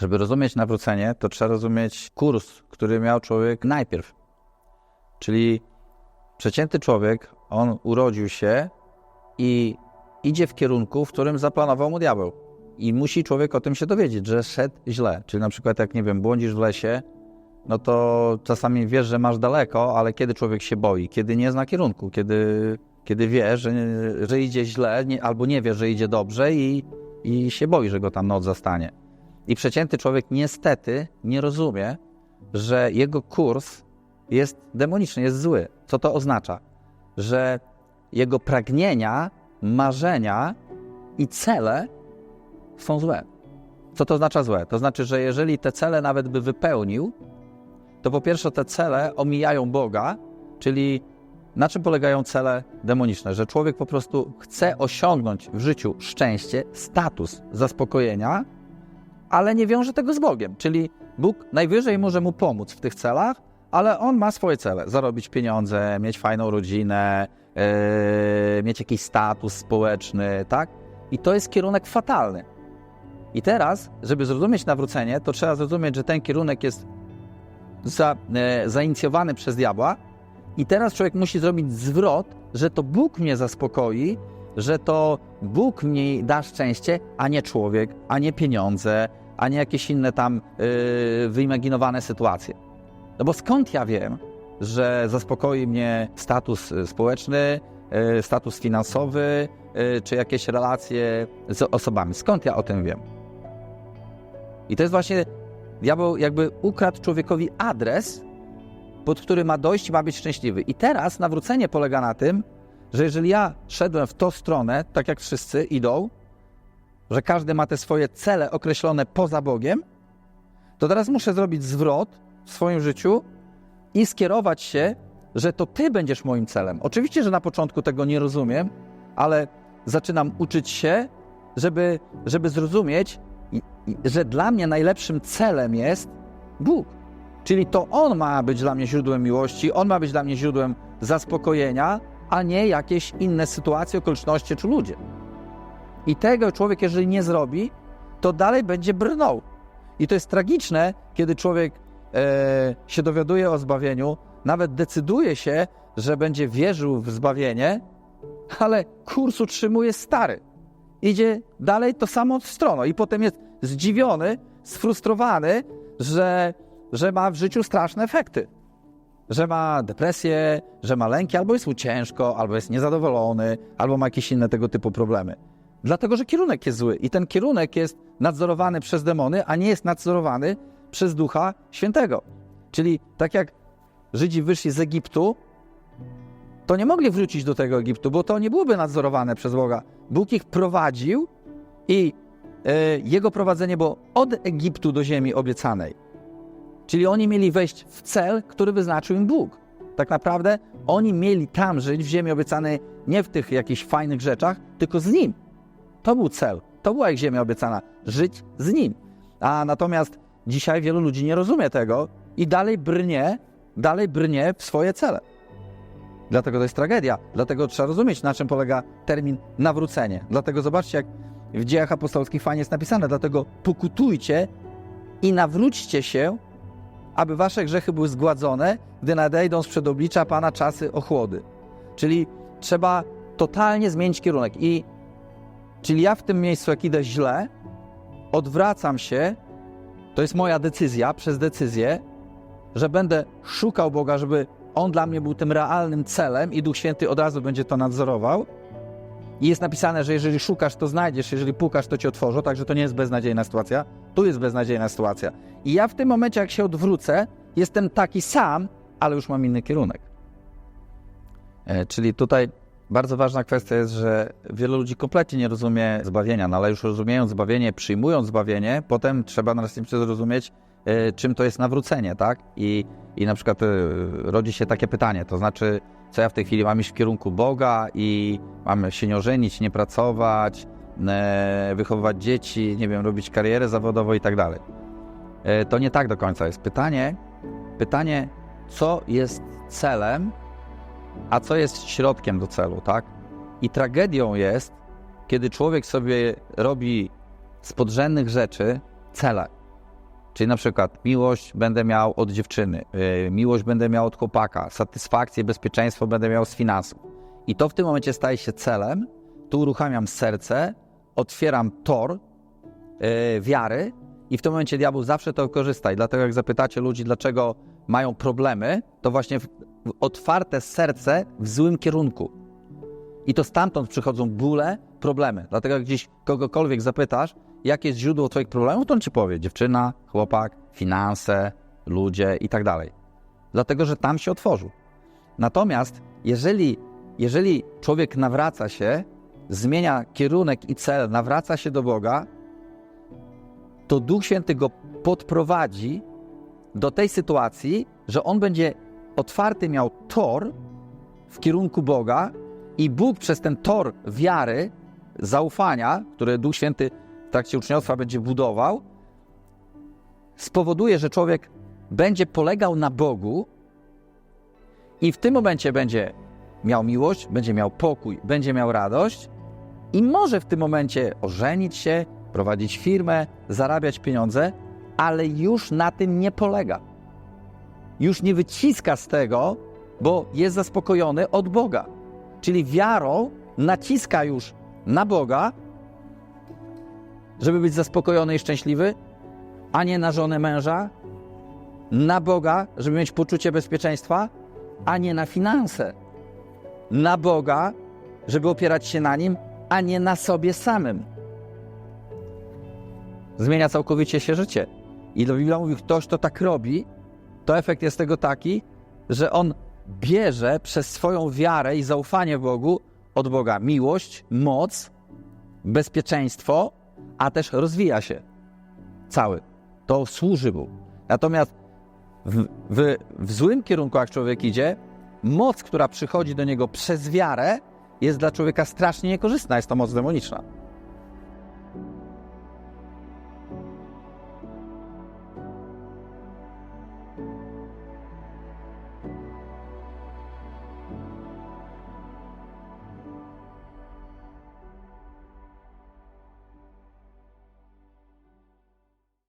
Żeby rozumieć nawrócenie, to trzeba rozumieć kurs, który miał człowiek najpierw. Czyli przeciętny człowiek, on urodził się i idzie w kierunku, w którym zaplanował mu diabeł. I musi człowiek o tym się dowiedzieć, że szedł źle. Czyli na przykład jak, nie wiem, błądzisz w lesie, no to czasami wiesz, że masz daleko, ale kiedy człowiek się boi? Kiedy nie zna kierunku, kiedy, kiedy wie, że, że idzie źle, nie, albo nie wie, że idzie dobrze i, i się boi, że go tam noc zastanie. I przeciętny człowiek niestety nie rozumie, że jego kurs jest demoniczny, jest zły. Co to oznacza? Że jego pragnienia, marzenia i cele są złe. Co to oznacza złe? To znaczy, że jeżeli te cele nawet by wypełnił, to po pierwsze te cele omijają Boga, czyli na czym polegają cele demoniczne? Że człowiek po prostu chce osiągnąć w życiu szczęście, status zaspokojenia, ale nie wiąże tego z Bogiem. Czyli Bóg najwyżej może mu pomóc w tych celach, ale on ma swoje cele. Zarobić pieniądze, mieć fajną rodzinę, yy, mieć jakiś status społeczny, tak? I to jest kierunek fatalny. I teraz, żeby zrozumieć nawrócenie, to trzeba zrozumieć, że ten kierunek jest za, e, zainicjowany przez diabła. I teraz człowiek musi zrobić zwrot, że to Bóg mnie zaspokoi, że to Bóg mi da szczęście, a nie człowiek, a nie pieniądze, a nie jakieś inne tam yy, wyimaginowane sytuacje. No bo skąd ja wiem, że zaspokoi mnie status y, społeczny, yy, status finansowy, yy, czy jakieś relacje z osobami? Skąd ja o tym wiem? I to jest właśnie, diabeł jakby ukradł człowiekowi adres, pod który ma dojść ma być szczęśliwy. I teraz nawrócenie polega na tym, że jeżeli ja szedłem w tą stronę, tak jak wszyscy idą, że każdy ma te swoje cele określone poza Bogiem, to teraz muszę zrobić zwrot w swoim życiu i skierować się, że to Ty będziesz moim celem. Oczywiście, że na początku tego nie rozumiem, ale zaczynam uczyć się, żeby, żeby zrozumieć, że dla mnie najlepszym celem jest Bóg. Czyli to On ma być dla mnie źródłem miłości, On ma być dla mnie źródłem zaspokojenia, a nie jakieś inne sytuacje, okoliczności czy ludzie. I tego człowiek, jeżeli nie zrobi, to dalej będzie brnął. I to jest tragiczne, kiedy człowiek e, się dowiaduje o zbawieniu, nawet decyduje się, że będzie wierzył w zbawienie, ale kurs utrzymuje stary. Idzie dalej to samo stroną i potem jest zdziwiony, sfrustrowany, że, że ma w życiu straszne efekty. Że ma depresję, że ma lęki, albo jest mu ciężko, albo jest niezadowolony, albo ma jakieś inne tego typu problemy. Dlatego, że kierunek jest zły i ten kierunek jest nadzorowany przez demony, a nie jest nadzorowany przez Ducha Świętego. Czyli tak jak Żydzi wyszli z Egiptu, to nie mogli wrócić do tego Egiptu, bo to nie byłoby nadzorowane przez Boga. Bóg ich prowadził i e, jego prowadzenie było od Egiptu do ziemi obiecanej. Czyli oni mieli wejść w cel, który wyznaczył im Bóg. Tak naprawdę oni mieli tam żyć w ziemi obiecanej nie w tych jakichś fajnych rzeczach, tylko z Nim. To był cel, to była ich ziemia obiecana, żyć z Nim. A natomiast dzisiaj wielu ludzi nie rozumie tego i dalej brnie, dalej brnie w swoje cele. Dlatego to jest tragedia. Dlatego trzeba rozumieć, na czym polega termin nawrócenie. Dlatego zobaczcie, jak w dziejach apostolskich fajnie jest napisane. Dlatego pokutujcie i nawróćcie się, aby wasze grzechy były zgładzone, gdy nadejdą sprzed oblicza Pana czasy ochłody. Czyli trzeba totalnie zmienić kierunek. I czyli ja w tym miejscu, jak idę źle, odwracam się, to jest moja decyzja, przez decyzję, że będę szukał Boga, żeby On dla mnie był tym realnym celem i Duch Święty od razu będzie to nadzorował. I jest napisane, że jeżeli szukasz, to znajdziesz, jeżeli pukasz, to ci otworzą, także to nie jest beznadziejna sytuacja. Tu jest beznadziejna sytuacja. I ja w tym momencie, jak się odwrócę, jestem taki sam, ale już mam inny kierunek. E, czyli tutaj bardzo ważna kwestia jest, że wielu ludzi kompletnie nie rozumie zbawienia, no ale już rozumiejąc zbawienie, przyjmując zbawienie, potem trzeba następnie zrozumieć, e, czym to jest nawrócenie, tak? I, i na przykład e, rodzi się takie pytanie, to znaczy, co ja w tej chwili mam iść w kierunku Boga i mam się nie ożenić, nie pracować, e, wychowywać dzieci, nie wiem, robić karierę zawodową i tak dalej. E, To nie tak do końca jest. Pytanie, pytanie, co jest celem, a co jest środkiem do celu, tak? I tragedią jest, kiedy człowiek sobie robi z podrzędnych rzeczy cele. Czyli na przykład miłość będę miał od dziewczyny, yy, miłość będę miał od chłopaka, satysfakcję, bezpieczeństwo będę miał z finansów. I to w tym momencie staje się celem, tu uruchamiam serce, otwieram tor yy, wiary i w tym momencie diabeł zawsze to korzysta. I dlatego jak zapytacie ludzi, dlaczego mają problemy, to właśnie w, w otwarte serce w złym kierunku. I to stamtąd przychodzą bóle, problemy. Dlatego jak gdzieś kogokolwiek zapytasz, jakie jest źródło twoich problemów, to on ci powie dziewczyna, chłopak, finanse, ludzie i tak dalej. Dlatego, że tam się otworzył. Natomiast jeżeli, jeżeli człowiek nawraca się, zmienia kierunek i cel, nawraca się do Boga, to Duch Święty go podprowadzi do tej sytuacji, że on będzie otwarty miał tor w kierunku Boga i Bóg przez ten tor wiary, zaufania, który Duch Święty trakcie uczniostwa będzie budował, spowoduje, że człowiek będzie polegał na Bogu i w tym momencie będzie miał miłość, będzie miał pokój, będzie miał radość i może w tym momencie ożenić się, prowadzić firmę, zarabiać pieniądze, ale już na tym nie polega. Już nie wyciska z tego, bo jest zaspokojony od Boga. Czyli wiarą naciska już na Boga, żeby być zaspokojony i szczęśliwy, a nie na żonę męża, na Boga, żeby mieć poczucie bezpieczeństwa, a nie na finanse, na Boga, żeby opierać się na Nim, a nie na sobie samym. Zmienia całkowicie się życie. I do Biblia mówi, ktoś to tak robi, to efekt jest tego taki, że on bierze przez swoją wiarę i zaufanie Bogu od Boga miłość, moc, bezpieczeństwo, a też rozwija się cały. To służy mu. Natomiast w, w, w złym kierunku, jak człowiek idzie, moc, która przychodzi do niego przez wiarę, jest dla człowieka strasznie niekorzystna. Jest to moc demoniczna.